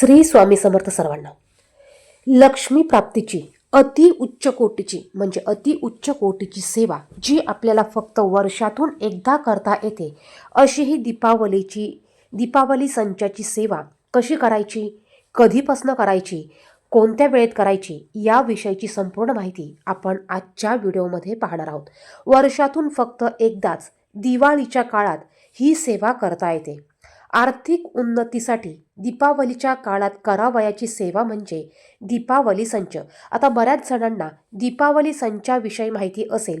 श्री स्वामी समर्थ सर्वांना. लक्ष्मी प्राप्तीची अति उच्च कोटीची म्हणजे अति उच्च कोटीची सेवा जी आपल्याला फक्त वर्षातून एकदा करता येते अशी ही दीपावलीची दीपावली संचाची सेवा कशी करायची कधीपासनं करायची कोणत्या वेळेत करायची याविषयीची संपूर्ण माहिती आपण आजच्या व्हिडिओमध्ये पाहणार आहोत. वर्षातून फक्त एकदाच दिवाळीच्या काळात ही सेवा करता येते. आर्थिक उन्नतीसाठी दीपावलीच्या काळात करावयाची सेवा म्हणजे दीपावली संच. आता बऱ्याच जणांना दीपावली संचाविषयी माहिती असेल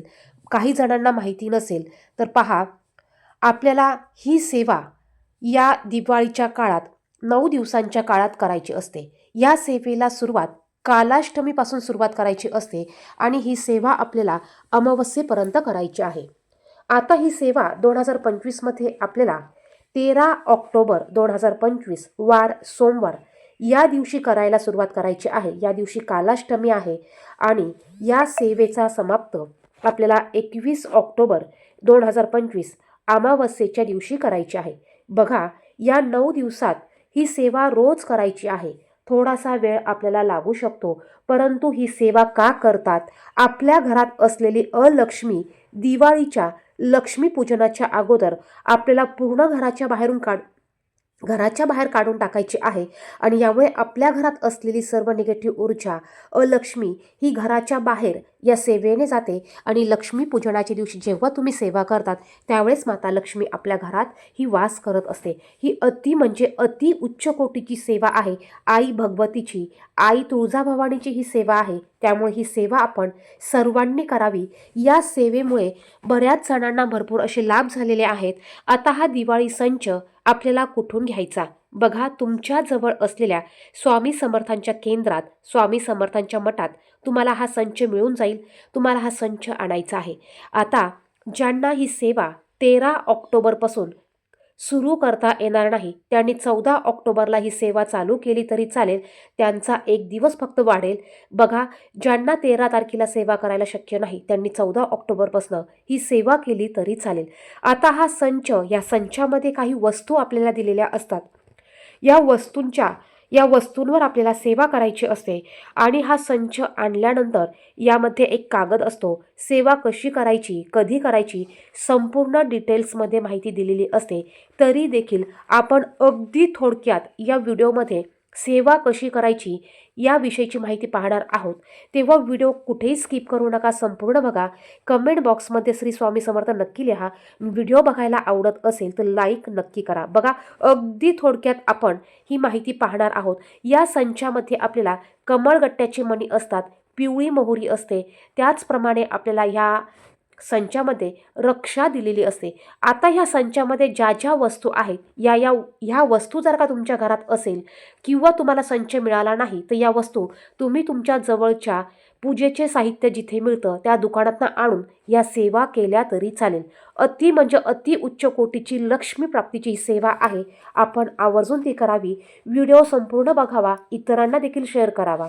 काही जणांना माहिती नसेल तर पहा आपल्याला ही सेवा या दिवाळीच्या काळात नऊ दिवसांच्या काळात करायची असते. या सेवेला सुरुवात कालाष्टमीपासून सुरुवात करायची असते आणि ही सेवा आपल्याला अमावस्येपर्यंत करायची आहे. आता ही सेवा दोन हजार पंचवीसमध्ये आपल्याला तेरा ऑक्टोबर दोन हजार पंचवीस वार सोमवार. या दिवशी करायला सुरुवात करायची आहे. या दिवशी कालाष्टमी आहे आणि या सेवेचा समाप्त आपल्याला एकवीस ऑक्टोबर दोन हजार पंचवीस अमावस्येच्या दिवशी करायची आहे. बघा या नऊ दिवसात ही सेवा रोज करायची आहे. थोडासा वेळ आपल्याला लागू शकतो परंतु ही सेवा का करतात? आपल्या घरात असलेली अलक्ष्मी दिवाळीच्या लक्ष्मीपूजनाच्या अगोदर आपल्याला पूर्ण घराच्या बाहेरून काढ घराच्या बाहेर काढून टाकायची आहे. आणि यामुळे आपल्या घरात असलेली सर्व निगेटिव्ह ऊर्जा अलक्ष्मी ही घराच्या बाहेर या सेवेने जाते. आणि लक्ष्मी पूजनाच्या दिवशी जेव्हा तुम्ही सेवा करतात त्यावेळेस माता लक्ष्मी आपल्या घरात ही वास करत असते. ही अति म्हणजे अति उच्च कोटीची सेवा आहे. आई भगवतीची आई तुळजाभवानीची ही सेवा आहे. त्यामुळे ही सेवा आपण सर्वांनी करावी. या सेवेमुळे बऱ्याच जणांना भरपूर असे लाभ झालेले आहेत. आता हा दिवाळी संच आपल्याला कुठून घ्यायचा? बघा तुमच्या जवळ असलेल्या स्वामी समर्थांच्या केंद्रात स्वामी समर्थांच्या मठात तुम्हाला हा संच मिळून जाईल. तुम्हाला हा संच आणायचा आहे. आता ज्यांना ही सेवा तेरा ऑक्टोबरपासून सुरू करता येणार नाही. त्यांनी चौदा ऑक्टोबरला ही सेवा चालू केली तरी चालेल. त्यांचा एक दिवस फक्त वाढेल. बघा ज्यांना तेरा तारखेला सेवा करायला शक्य नाही त्यांनी चौदा ऑक्टोबरपासनं ही सेवा केली तरी चालेल. आता हा संच या संचामध्ये काही वस्तू आपल्याला दिलेल्या असतात. या वस्तूंच्या या वस्तूंवर आपल्याला सेवा करायची असते. आणि हा संच आणल्यानंतर यामध्ये एक कागद असतो. सेवा कशी करायची कधी करायची संपूर्ण डिटेल्समध्ये माहिती दिलेली असते. तरी देखील आपण अगदी थोडक्यात या व्हिडिओमध्ये सेवा कशी करायची याविषयीची माहिती पाहणार आहोत. तेव्हा व्हिडिओ कुठेही स्किप करू नका संपूर्ण बघा. कमेंट बॉक्समध्ये श्री स्वामी समर्थ नक्की लिहा. व्हिडिओ बघायला आवडत असेल तर लाईक नक्की करा. बघा अगदी थोडक्यात आपण ही माहिती पाहणार आहोत. या संचामध्ये आपल्याला कमळगट्ट्याची मणी असतात पिवळी मोहरी असते. त्याचप्रमाणे आपल्याला ह्या संचामध्ये रक्षा दिलेली असते. आता ह्या संचामध्ये ज्या ज्या वस्तू आहेत या या ह्या वस्तू जर का तुमच्या घरात असेल किंवा तुम्हाला संच मिळाला नाही तर या वस्तू तुम्ही तुमच्या जवळच्या पूजेचे साहित्य जिथे मिळतं त्या दुकानातनं आणून या सेवा केल्या तरी चालेल. अति म्हणजे अति उच्च कोटीची लक्ष्मी प्राप्तीची ही सेवा आहे. आपण आवर्जून ती करावी. व्हिडिओ संपूर्ण बघावा. इतरांना देखील शेअर करावा.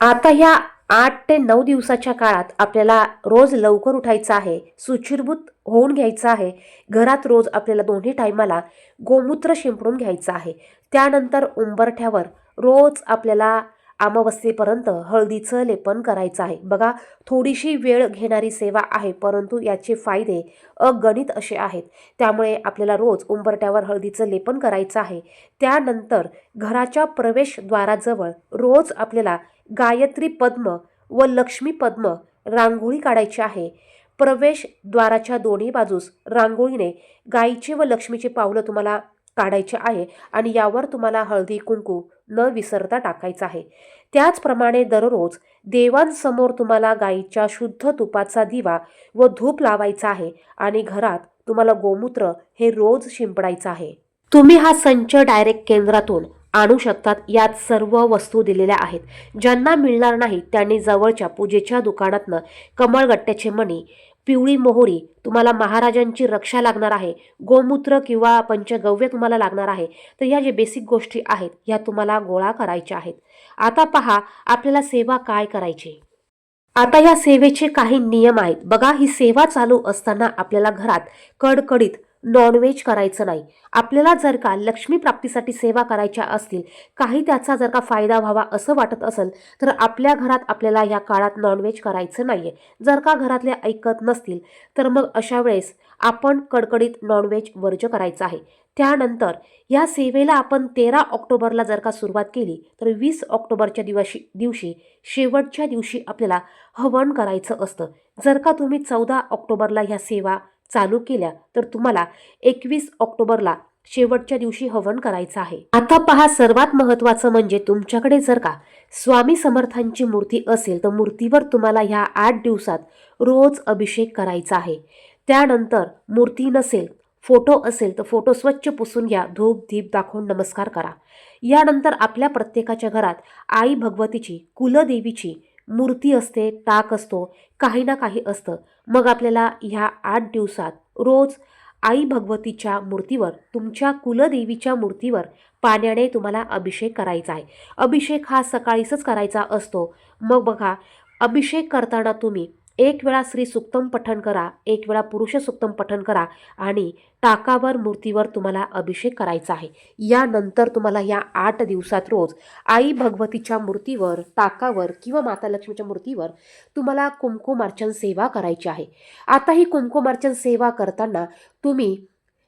आता ह्या आठ ते नऊ दिवसाच्या काळात आपल्याला रोज लवकर उठायचं आहे सुचिरभूत होऊन घ्यायचं आहे घरात रोज आपल्याला दोन्ही टायमाला गोमूत्र शिंपडून घ्यायचं आहे. त्यानंतर उंबरठ्यावर रोज आपल्याला अमावस्येपर्यंत हळदीचं लेपन करायचं आहे. बघा थोडीशी वेळ घेणारी सेवा आहे परंतु याचे फायदे अगणित असे आहेत. त्यामुळे आपल्याला रोज उंबरट्यावर हळदीचं लेपन करायचं आहे. त्यानंतर घराच्या प्रवेशद्वाराजवळ रोज आपल्याला गायत्री पद्म व लक्ष्मी पद्म रांगोळी काढायची आहे. प्रवेशद्वाराच्या दोन्ही बाजूस रांगोळीने गाईचे व लक्ष्मीचे पावलं तुम्हाला काढायचे आहे आणि यावर तुम्हाला हळदी कुंकू न विसरता टाकायचं आहे. त्याचप्रमाणे दररोज देवांसमोर तुम्हाला गाईच्या शुद्ध तुपाचा दिवा व धूप लावायचा आहे आणि घरात तुम्हाला गोमूत्र हे रोज शिंपडायचं आहे. तुम्ही हा संच डायरेक्ट केंद्रातून आणू शकतात यात सर्व वस्तू दिलेल्या आहेत. ज्यांना मिळणार नाही त्यांनी जवळच्या पूजेच्या दुकानातनं कमळगट्ट्याचे मणी पिवळी मोहरी तुम्हाला महाराजांची रक्षा लागणार आहे गोमूत्र किंवा पंचगव्य तुम्हाला लागणार आहे. तर या जे बेसिक गोष्टी आहेत ह्या तुम्हाला गोळा करायच्या आहेत. आता पहा आपल्याला सेवा काय करायची? आता या सेवेचे काही नियम आहेत. बघा ही सेवा चालू असताना आपल्याला घरात कडकडीत नॉनव्हेज करायचं नाही. आपल्याला जर का लक्ष्मी प्राप्तीसाठी सेवा करायच्या असतील काही त्याचा जर का फायदा व्हावा असं वाटत असेल तर आपल्या घरात आपल्याला या काळात नॉनव्हेज करायचं नाही आहे जर का घरातले ऐकत नसतील तर मग अशा वेळेस आपण कडकडीत नॉनव्हेज वर्ज करायचं आहे. त्यानंतर या सेवेला आपण तेरा ऑक्टोबरला जर का सुरुवात केली तर वीस ऑक्टोबरच्या दिवशी दिवशी शेवटच्या दिवशी आपल्याला हवन करायचं असतं. जर का तुम्ही चौदा ऑक्टोबरला ह्या सेवा चालू केल्या तर तुम्हाला एकवीस ऑक्टोबरला शेवटच्या दिवशी हवन करायचं आहे. आता पहा सर्वात महत्त्वाचं म्हणजे तुमच्याकडे जर का स्वामी समर्थांची मूर्ती असेल तर मूर्तीवर तुम्हाला ह्या आठ दिवसात रोज अभिषेक करायचा आहे. त्यानंतर मूर्ती नसेल फोटो असेल तर फोटो स्वच्छ पुसून घ्या धूप दीप दाखवून नमस्कार करा. यानंतर आपल्या प्रत्येकाच्या घरात आई भगवतीची कुलदेवीची मूर्ती असते टाक असतो काही ना काही असतं. मग आपल्याला ह्या आठ दिवसात रोज आई भगवतीच्या मूर्तीवर तुमच्या कुलदेवीच्या मूर्तीवर पाण्याने तुम्हाला अभिषेक करायचा आहे. अभिषेक हा सकाळीच करायचा असतो. मग बघा अभिषेक करताना तुम्ही एक वेळा श्री सुक्तम पठण करा एक वेळा पुरुष सुक्तम पठण करा आणि टाकावर मूर्तीवर तुम्हाला अभिषेक करायचा आहे. यानंतर तुम्हाला या आठ दिवसात रोज आई भगवतीच्या मूर्तीवर टाकावर किंवा माता लक्ष्मीच्या मूर्तीवर तुम्हाला कुंकुमार्चन सेवा करायची आहे. आता ही कुंकुमार्चन सेवा करताना तुम्ही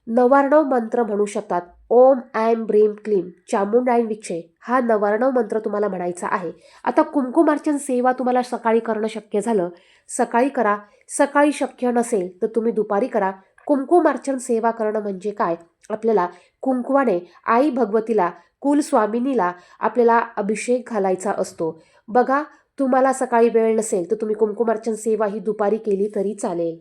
नवार्णव मंत्र म्हणू शकतात. ओम ऐम ब्रीम क्लीम चामुंडायन विक्षे हा नवार्णव मंत्र तुम्हाला म्हणायचा आहे. आता कुंकुमार्चन सेवा तुम्हाला सकाळी करणं शक्य झालं. सकाळी करा. सकाळी शक्य नसेल तर तुम्ही दुपारी करा. कुंकुमार्चन सेवा करणं म्हणजे काय? आपल्याला कुंकवाने आई भगवतीला कुलस्वामिनीला आपल्याला अभिषेक घालायचा असतो. बघा तुम्हाला सकाळी वेळ नसेल तर तुम्ही कुंकुमार्चन सेवा ही दुपारी केली तरी चालेल.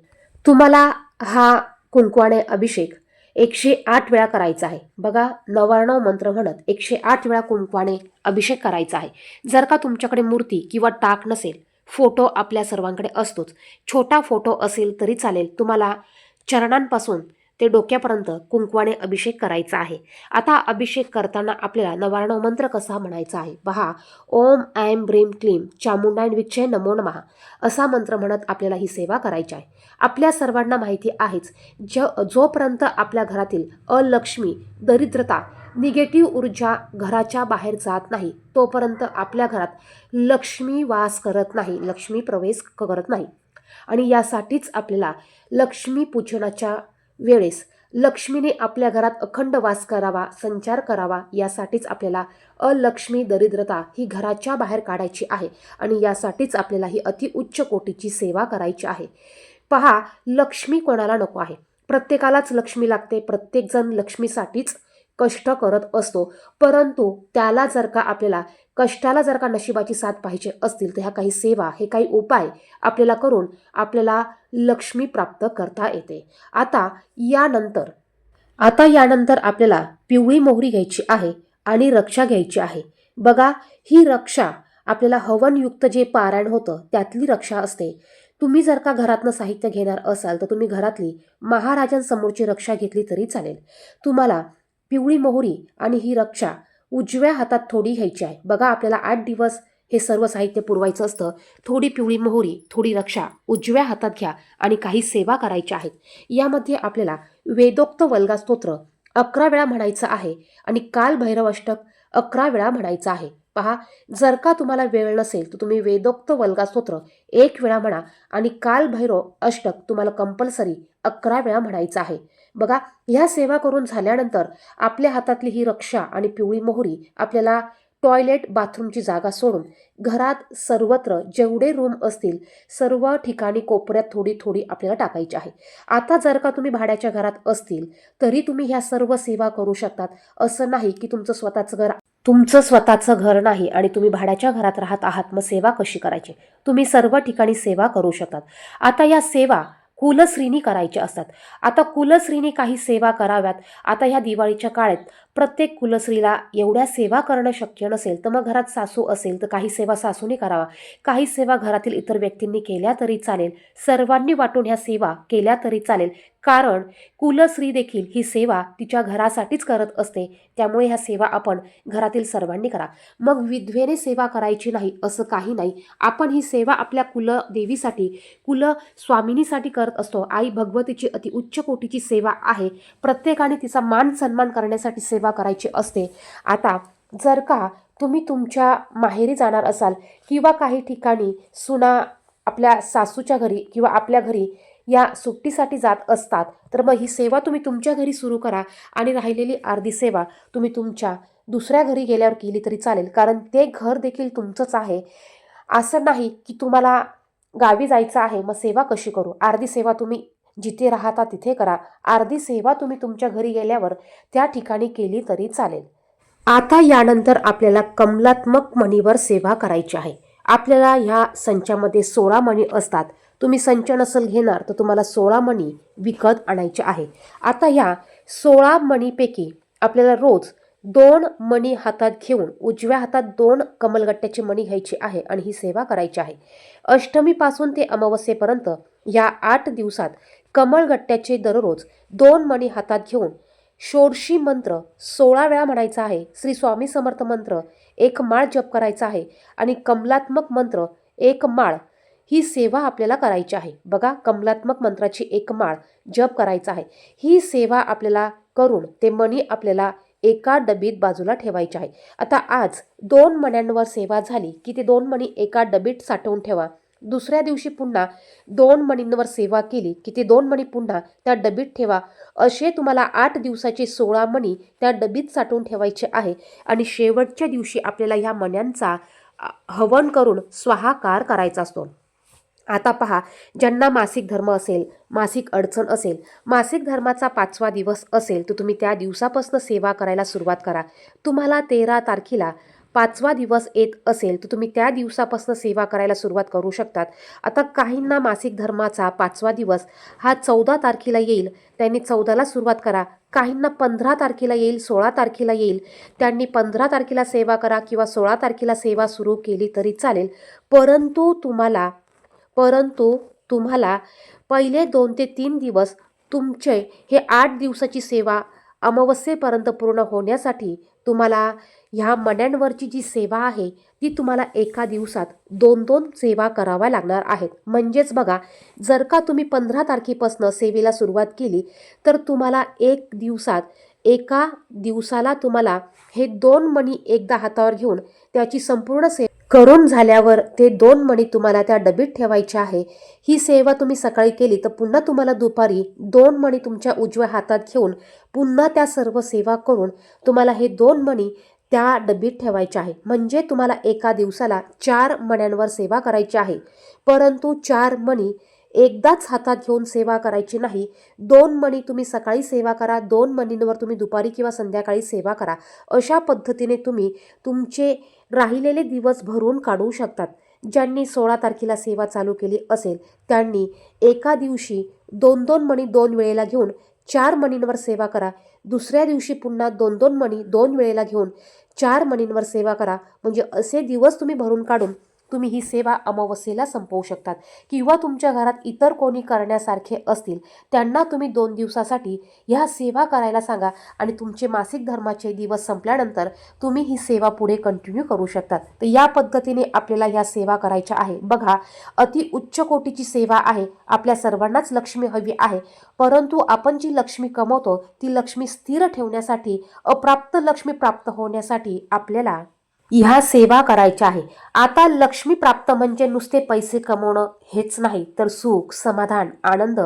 तुम्हाला हा कुंकवाने अभिषेक एकशे आठ वेळा करायचा आहे. बघा नवार्णव मंत्र म्हणत एकशे आठ वेळा कुंकवाने अभिषेक करायचा आहे. जर का तुमच्याकडे मूर्ती किंवा टाक नसेल फोटो आपल्या सर्वांकडे असतोच. छोटा फोटो असेल तरी चालेल. तुम्हाला चरणांपासून ते डोक्यापर्यंत कुंकवाने अभिषेक करायचा आहे. आता अभिषेक करताना आपल्याला नवार्णव मंत्र कसा म्हणायचा आहे? पहा ओम ऐम ब्रीम क्लीम चामुंडायन विक्षय नमो नमहा असा मंत्र म्हणत आपल्याला ही सेवा करायची आहे. आपल्या सर्वांना माहिती आहेच. ज जोपर्यंत आपल्या घरातील अलक्ष्मी दरिद्रता निगेटिव्ह ऊर्जा घराच्या बाहेर जात नाही तोपर्यंत आपल्या घरात लक्ष्मी वास करत नाही लक्ष्मी प्रवेश करत नाही. आणि यासाठीच आपल्याला लक्ष्मी पूजनाच्या वेळेस लक्ष्मीने आपल्या घरात अखंड वास करावा संचार करावा यासाठीच आपल्याला अलक्ष्मी दरिद्रता ही घराच्या बाहेर काढायची आहे. आणि यासाठीच आपल्याला ही अतिउच्च कोटीची सेवा करायची आहे. पहा लक्ष्मी कोणाला नको आहे? प्रत्येकालाच लक्ष्मी लागते प्रत्येकजण लक्ष्मीसाठीच कष्ट करत असतो. परंतु त्याला जर का आपल्याला कष्टाला जर का नशिबाची साथ पाहिजे असतील तर ह्या काही सेवा हे काही उपाय आपल्याला करून आपल्याला लक्ष्मी प्राप्त करता येते. आता यानंतर आता यानंतर आपल्याला पिवळी मोहरी घ्यायची आहे आणि रक्षा घ्यायची आहे. बघा ही रक्षा आपल्याला हवनयुक्त जे पारायण होतं त्यातली रक्षा असते. तुम्ही जर का घरातनं साहित्य घेणार असाल तर तुम्ही घरातली महाराजांसमोरची रक्षा घेतली तरी चालेल. तुम्हाला पिवळी मोहरी आणि ही रक्षा उजव्या हातात थोडी घ्यायची आहे. बघा आपल्याला आठ दिवस हे सर्व साहित्य पुरवायचं असतं. थोडी पिवळी मोहरी थोडी रक्षा उजव्या हातात घ्या आणि काही सेवा करायच्या आहेत. यामध्ये आपल्याला वेदोक्त वल्गा स्तोत्र अकरा वेळा म्हणायचं आहे आणि काल भैरव अष्टक अकरा वेळा म्हणायचं आहे. पहा जर का तुम्हाला वेळ नसेल तर तुम्ही वेदोक्त वल्गास्तोत्र एक वेळा म्हणा आणि काल भैरव अष्टक तुम्हाला कंपल्सरी अकरा वेळा म्हणायचं आहे. बघा ह्या सेवा करून झाल्यानंतर आपल्या हातातली ही रक्षा आणि पिवळी मोहरी आपल्याला टॉयलेट बाथरूमची जागा सोडून घरात सर्वत्र जेवढे रूम असतील सर्व ठिकाणी कोपऱ्यात थोडी थोडी आपल्याला टाकायची आहे. आता जर का तुम्ही भाड्याच्या घरात असतील तरी तुम्ही ह्या सर्व सेवा करू शकतात. असं नाही की तुमचं स्वतःचं घर तुमचं स्वतःचं घर नाही आणि तुम्ही भाड्याच्या घरात राहत आहात मग सेवा कशी करायची? तुम्ही सर्व ठिकाणी सेवा करू शकतात. आता या सेवा कुलश्रीनी करायच्या असतात. आता कुलश्रीनी काही सेवा कराव्यात. आता ह्या दिवाळीच्या काळात प्रत्येक कुलस्त्रीला एवढ्या सेवा करणं शक्य नसेल तर मग घरात सासू असेल तर काही सेवा सासूने करावा. काही सेवा घरातील इतर व्यक्तींनी केल्या तरी चालेल. सर्वांनी वाटून ह्या सेवा केल्या तरी चालेल. कारण कुलस्त्री देखील ही सेवा तिच्या घरासाठीच करत असते. त्यामुळे ह्या सेवा आपण घरातील सर्वांनी करा. मग विधवेने सेवा करायची नाही असं काही नाही. आपण ही सेवा आपल्या कुलदेवीसाठी कुल स्वामिनीसाठी करत असतो. आई भगवतीची अति उच्च कोटीची सेवा आहे. प्रत्येकाने तिचा मान सन्मान करण्यासाठी सेवा सेवा करायची असते. आता जर का तुम्ही तुमच्या माहेरी जाणार असाल किंवा काही ठिकाणी सुना आपल्या सासूच्या घरी किंवा आपल्या घरी या सुट्टीसाठी जात असतात तर मग ही सेवा तुम्ही तुमच्या घरी सुरू करा आणि राहिलेली अर्धी सेवा तुम्ही तुमच्या दुसऱ्या घरी गेल्यावर केली तरी चालेल. कारण ते घर देखील तुमचंच आहे. असं नाही की तुम्हाला गावी जायचं आहे मग सेवा कशी करू? अर्धी सेवा तुम्ही जिथे राहता तिथे करा. अर्धी सेवा तुम्ही तुमच्या घरी गेल्यावर त्या ठिकाणी केली तरी चालेल. आता यानंतर आपल्याला कमलात्मक मणीवर सेवा करायची आहे. आपल्याला ह्या संचामध्ये सोळा मणी असतात. तुम्ही संच नसल घेणार तर तुम्हाला सोळा मणी विकत आणायचे आहे. आता ह्या सोळा मणीपैकी आपल्याला रोज दोन मणी हातात घेऊन उजव्या हातात दोन कमलगट्ट्याची मणी घ्यायची आहे आणि ही सेवा करायची आहे. अष्टमीपासून ते अमावस्येपर्यंत या आठ दिवसात कमळगट्ट्याचे दररोज दोन मणी हातात घेऊन षोडशी मंत्र सोळा वेळा म्हणायचा आहे. श्री स्वामी समर्थ मंत्र एक माळ जप करायचा आहे आणि कमलात्मक मंत्र एक माळ ही सेवा आपल्याला करायची आहे. बघा कमलात्मक मंत्राची एक माळ जप करायचा आहे. ही सेवा आपल्याला करून ते मणी आपल्याला एका डबीत बाजूला ठेवायचे आहे. आता आज दोन मण्यांवर सेवा झाली की ते दोन मणी एका डबीत साठवून ठेवा. दुसऱ्या दिवशी पुन्हा दोन मणींवर सेवा केली. की ते दोन मणी पुन्हा त्या डबीत ठेवा. असे तुम्हाला आठ दिवसाचे सोळा मणी त्या डबीत साठवून ठेवायचे आहे. आणि शेवटच्या दिवशी आपल्याला ह्या मण्यांचा हवन करून स्वाहाकार करायचा असतो. आता पहा ज्यांना मासिक धर्म असेल मासिक अडचण असेल मासिक धर्माचा पाचवा दिवस असेल तर तुम्ही त्या दिवसापासून सेवा करायला सुरुवात करा. तुम्हाला तेरा तारखेला पाचवा दिवस येत असेल तर तुम्ही त्या दिवसापासून सेवा करायला सुरुवात करू शकतात. आता काहींना मासिक धर्माचा पाचवा दिवस हा चौदा तारखेला येईल त्यांनी चौदाला सुरुवात करा. काहींना पंधरा तारखेला येईल सोळा तारखेला येईल त्यांनी पंधरा तारखेला सेवा करा किंवा सोळा तारखेला सेवा सुरू केली तरी चालेल. परंतु तुम्हाला परंतु तुम्हाला पहिले दोन ते तीन दिवस तुमचे हे आठ दिवसाची सेवा अमावस्येपर्यंत पूर्ण होण्यासाठी तुम्हाला ह्या मण्यांवरची जी सेवा आहे ती तुम्हाला एका दिवसात दोन दोन सेवा कराव्या लागणार आहेत. म्हणजेच बघा जर का तुम्ही पंधरा तारखेपासून सेवेला सुरुवात केली तर तुम्हाला एक दिवसात एका दिवसाला तुम्हाला हे दोन मणी एकदा हातावर घेऊन त्याची संपूर्ण सेवा करून झाल्यावर ते दोन मणी तुम्हाला त्या डबीत ठेवायचे आहे. ही सेवा तुम्ही सकाळी केली तर पुन्हा तुम्हाला दुपारी दोन मणी तुमच्या उजव्या हातात घेऊन पुन्हा त्या सर्व सेवा करून तुम्हाला हे दोन मणी त्या डबीत ठेवायच्या आहे. म्हणजे तुम्हाला एका दिवसाला चार मण्यांवर सेवा करायची आहे. परंतु चार मणी एकदाच हातात घेऊन सेवा करायची नाही. दोन मणी तुम्ही सकाळी सेवा करा दोन मणींवर तुम्ही दुपारी किंवा संध्याकाळी सेवा करा. अशा पद्धतीने तुम्ही तुमचे राहिलेले दिवस भरून काढू शकतात. ज्यांनी सोळा तारखेला सेवा चालू केली असेल त्यांनी एका दिवशी दोन दोन मणी दोन वेळेला घेऊन चार मणींवर सेवा करा. दुसऱ्या दिवशी पुन्हा दोन दोन मणी दोन वेळेला घेऊन चार मणींवर सेवा करा. म्हणजे असे दिवस तुम्ही भरून काढून तुम्ही ही सेवा अमावस्येला संपवू शकतात. किंवा तुमच्या घरात इतर कोणी करण्यासारखे असतील त्यांना तुम्ही दोन दिवसासाठी ह्या सेवा करायला सांगा आणि तुमचे मासिक धर्माचे दिवस संपल्यानंतर तुम्ही ही सेवा पुढे कंटिन्यू करू शकतात. तर या पद्धतीने आपल्याला ह्या सेवा करायच्या आहे. बघा अति उच्च कोटीची सेवा आहे. आपल्या सर्वांनाच लक्ष्मी हवी आहे. परंतु आपण जी लक्ष्मी कमवतो ती लक्ष्मी स्थिर ठेवण्यासाठी अप्राप्त लक्ष्मी प्राप्त होण्यासाठी आपल्याला ह्या सेवा करायच्या आहे. आता लक्ष्मी प्राप्त म्हणजे नुसते पैसे कमवणं हेच नाही तर सुख समाधान आनंद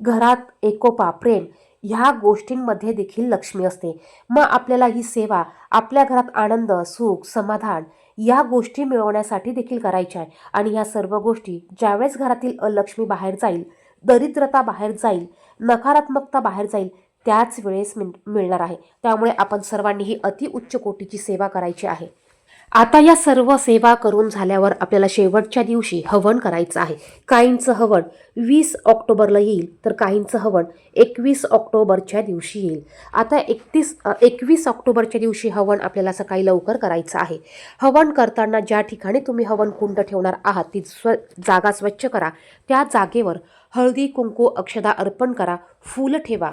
घरात एकोपा प्रेम ह्या गोष्टींमध्ये देखील लक्ष्मी असते. मग आपल्याला ही सेवा आपल्या घरात आनंद सुख समाधान या गोष्टी मिळवण्यासाठी देखील करायच्या आहे. आणि ह्या सर्व गोष्टी ज्यावेळेस घरातील अलक्ष्मी बाहेर जाईल दरिद्रता बाहेर जाईल नकारात्मकता बाहेर जाईल त्याच वेळेस मिळणार आहे. त्यामुळे आपण सर्वांनी ही अति उच्च कोटीची सेवा करायची आहे. आता या सर्व सेवा करून झाल्यावर आपल्याला शेवटच्या दिवशी हवन करायचं आहे. काहींचं हवन वीस ऑक्टोबरला येईल तर काहींचं हवन एकवीस ऑक्टोबरच्या दिवशी येईल. आता एकतीस एकवीस ऑक्टोबरच्या दिवशी हवन आपल्याला सकाळी लवकर करायचं आहे. हवन करताना ज्या ठिकाणी तुम्ही हवन कुंड ठेवणार आहात ती स्व जागा स्वच्छ करा. त्या जागेवर हळदी कुंकू अक्षदा अर्पण करा. फूल ठेवा.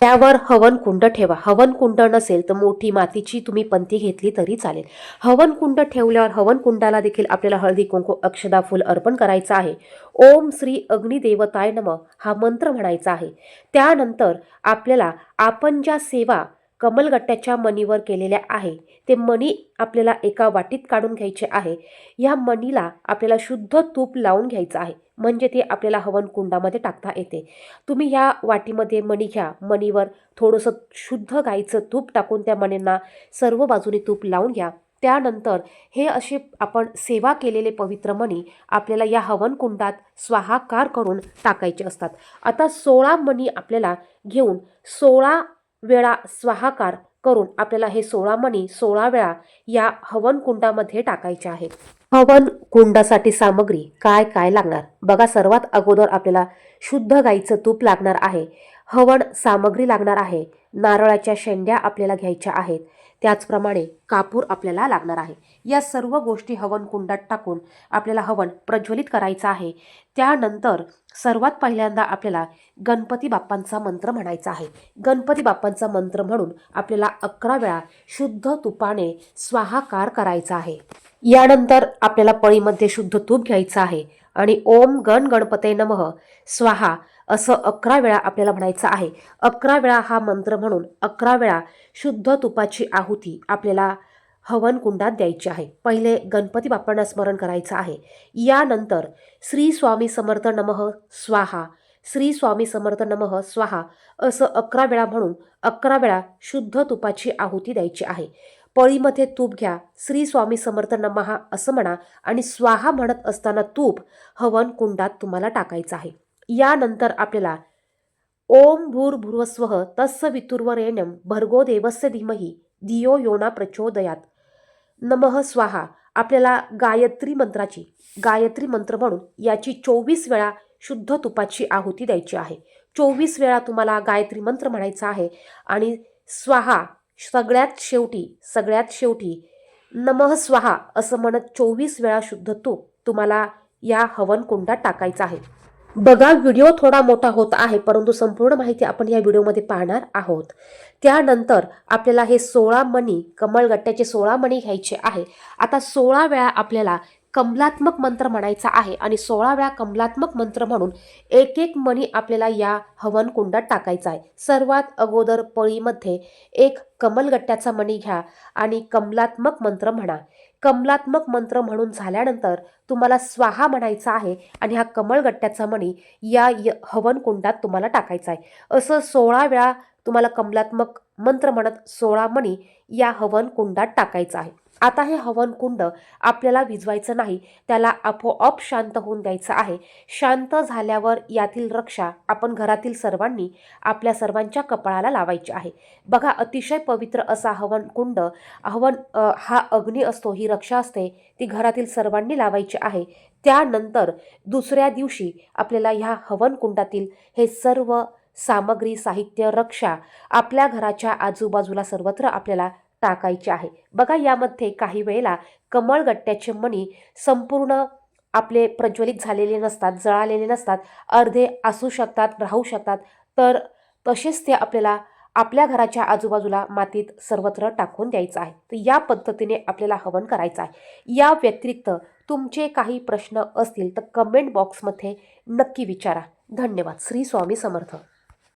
त्यावर हवन कुंड ठेवा. हवन कुंड नसेल तर मोठी मातीची तुम्ही पंथी घेतली तरी चालेल. हवन कुंड ठेवल्यावर हवन कुंडाला देखील आपल्याला हळदी कुंकू अक्षदा फुल अर्पण करायचं आहे. ओम श्री अग्निदेवताय नम हा मंत्र म्हणायचा आहे. त्यानंतर आपल्याला आपण ज्या सेवा कमलगट्ट्याच्या मणीवर केलेल्या आहे. ते मणी आपल्याला एका वाटीत काढून घ्यायचे आहे. या मणीला आपल्याला शुद्ध तूप लावून घ्यायचं आहे. म्हणजे ते आपल्याला हवन कुंडामध्ये टाकता येते. तुम्ही ह्या वाटीमध्ये मणी घ्या. मणीवर थोडंसं शुद्ध गाईचं तूप टाकून त्या मणींना सर्व बाजूने तूप लावून घ्या. त्यानंतर हे असे आपण सेवा केलेले पवित्र मणी आपल्याला या हवन कुंडात स्वाहाकार करून टाकायचे असतात. आता सोळा मणी आपल्याला घेऊन सोळा वेळा स्वाहाकार करून आपल्याला हे सोळा मणी सोळा वेळा या हवन कुंडामध्ये टाकायचे आहेत हवन कुंडासाठी सामग्री काय काय लागणार? बघा सर्वात अगोदर आपल्याला शुद्ध गाईचं तूप लागणार आहे. हवन सामग्री लागणार आहे. नारळाच्या शेंड्या आपल्याला घ्यायच्या आहेत. त्याचप्रमाणे कापूर आपल्याला लागणार आहे. या सर्व गोष्टी हवन कुंडात टाकून आपल्याला हवन प्रज्वलित करायचं आहे. त्यानंतर सर्वात पहिल्यांदा आपल्याला गणपती बाप्पांचा मंत्र म्हणायचा आहे. गणपती बाप्पांचा मंत्र म्हणून आपल्याला अकरा वेळा शुद्ध तुपाने स्वाहाकार करायचा आहे. यानंतर आपल्याला पळीमध्ये शुद्ध तूप घ्यायचं आहे. आणि ओम गण गणपते नमः. स्वाहा. असं अकरा वेळा आपल्याला म्हणायचं आहे. अकरा वेळा हा मंत्र म्हणून अकरा वेळा शुद्ध तुपाची आहुती आपल्याला हवन कुंडात द्यायची आहे. पहिले गणपती बाप्पांना स्मरण करायचं आहे. यानंतर श्री स्वामी समर्थ नमः स्वाहा. श्री स्वामी समर्थ नमः स्वाहा असं अकरा वेळा म्हणून अकरा वेळा शुद्ध तुपाची आहुती द्यायची आहे. पळीमध्ये तूप घ्या. श्री स्वामी समर्थ नमहा असं म्हणा आणि स्वाहा म्हणत असताना तूप हवन कुंडात तुम्हाला टाकायचं आहे. यानंतर आपल्याला ओम भूर्भुवस्वः तस्स वितुर्वरेण्यम भर्गो देवस्य धीमही धियो योना प्रचोदयात. नमः स्वाहा. आपल्याला गायत्री मंत्राची गायत्री मंत्र म्हणून याची चोवीस वेळा शुद्ध तुपाची आहुती द्यायची आहे. चोवीस वेळा तुम्हाला गायत्री मंत्र म्हणायचा आहे आणि स्वाहा सगळ्यात शेवटी सगळ्यात शेवटी नमः स्वाहा असं म्हणत चोवीस वेळा शुद्ध तूप तुम्हाला या हवन कुंडात टाकायचं आहे. बघा व्हिडिओ थोडा मोठा होत आहे परंतु संपूर्ण माहिती आपण या व्हिडिओमध्ये पाहणार आहोत. त्यानंतर आपल्याला हे सोळा मणी कमळगट्ट्याचे सोळा मणी घ्यायचे आहे. आता सोळा वेळा आपल्याला कमलात्मक मंत्र म्हणायचा आहे आणि सोळा वेळा कमलात्मक मंत्र म्हणून एक एक मणी आपल्याला या हवन कुंडात टाकायचा आहे. सर्वात अगोदर पळीमध्ये एक कमलगट्ट्याचा मणी घ्या आणि कमलात्मक मंत्र म्हणा. कमलात्मक मंत्र म्हणून झाल्यानंतर तुम्हाला स्वाहा म्हणायचा आहे आणि हा कमळगट्ट्याचा मणी या य हवन कुंडात तुम्हाला टाकायचा आहे. असं सोळा वेळा तुम्हाला कमलात्मक मंत्र म्हणत सोळा मणी या हवन कुंडात टाकायचं आहे. आता हे हवन कुंड आपल्याला विजवायचं नाही त्याला आपोआप शांत होऊन द्यायचं आहे. शांत झाल्यावर यातील रक्षा आपण घरातील सर्वांनी आपल्या सर्वांच्या कपाळाला लावायची आहे. बघा अतिशय पवित्र असा हवन कुंड हवन हा अग्नी असतो ही रक्षा असते ती घरातील सर्वांनी लावायची आहे. त्यानंतर दुसऱ्या दिवशी आपल्याला ह्या हवन कुंडातील हे सर्व सामग्री साहित्य रक्षा आपल्या घराच्या आजूबाजूला सर्वत्र आपल्याला टाकायचे आहे. बघा यामध्ये काही वेळेला कमळगट्ट्याचे मणी संपूर्ण आपले प्रज्वलित झालेले नसतात जळालेले नसतात अर्धे असू शकतात राहू शकतात तर तसेच ते आपल्याला आपल्या घराच्या आजूबाजूला मातीत सर्वत्र टाकून द्यायचं आहे. तर या पद्धतीने आपल्याला हवन करायचं आहे. या व्यतिरिक्त तुमचे काही प्रश्न असतील तर कमेंट बॉक्समध्ये नक्की विचारा. धन्यवाद. श्री स्वामी समर्थ.